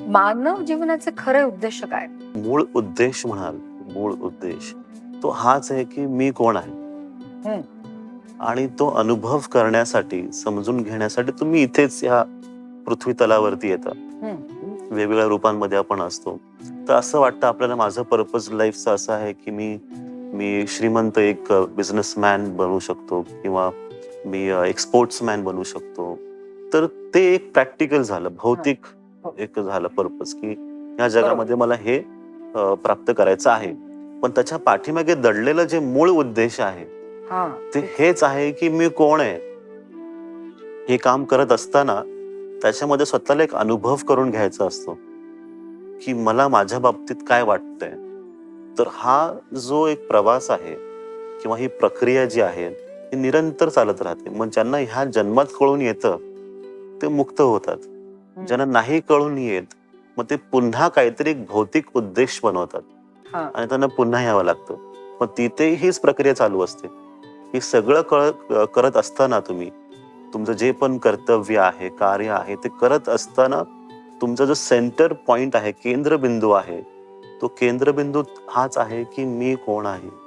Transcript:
मानव जीवनाचे खरे उद्देश काय मूळ उद्देश म्हणाल मूळ उद्देश तो हाच आहे की मी कोण आहे? आणि तो अनुभव करण्यासाठी समजून घेण्यासाठी तुम्ही इथेच या पृथ्वी तलावरती येता. वेगवेगळ्या रूपांमध्ये आपण असतो. तर असं वाटतं आपल्याला माझं पर्पज लाईफचं असं आहे की मी मी श्रीमंत एक बिझनेसमॅन बनू शकतो किंवा मी एक स्पोर्ट्समॅन बनू शकतो. तर ते एक प्रॅक्टिकल झालं. भौतिक. एक झालं पर्पज की या जगामध्ये मला हे प्राप्त करायचं आहे. पण त्याच्या पाठीमागे दडलेलं जे मूळ उद्देश आहे हा. ते हेच आहे की मी कोण आहे? हे काम करत असताना त्याच्यामध्ये स्वतःला एक अनुभव करून घ्यायचा असतो की मला माझ्या बाबतीत काय वाटतंय. तर हा जो एक प्रवास आहे किंवा ही प्रक्रिया जी आहे ती निरंतर चालत राहते. मग ज्यांना ह्या जन्मात कळून येतं ते मुक्त होतात. ज्यांना नाही कळून येत मग ते पुन्हा काहीतरी भौतिक उद्देश बनवतात. हा. आणि त्यांना पुन्हा यावं लागतं. पण तिथे हीच प्रक्रिया चालू असते. हे सगळं कळ करत असताना तुम्ही तुमचं जे पण कर्तव्य आहे कार्य आहे ते करत असताना तुमचा जो सेंटर पॉइंट आहे केंद्रबिंदू आहे तो केंद्रबिंदू हाच आहे की मी कोण आहे?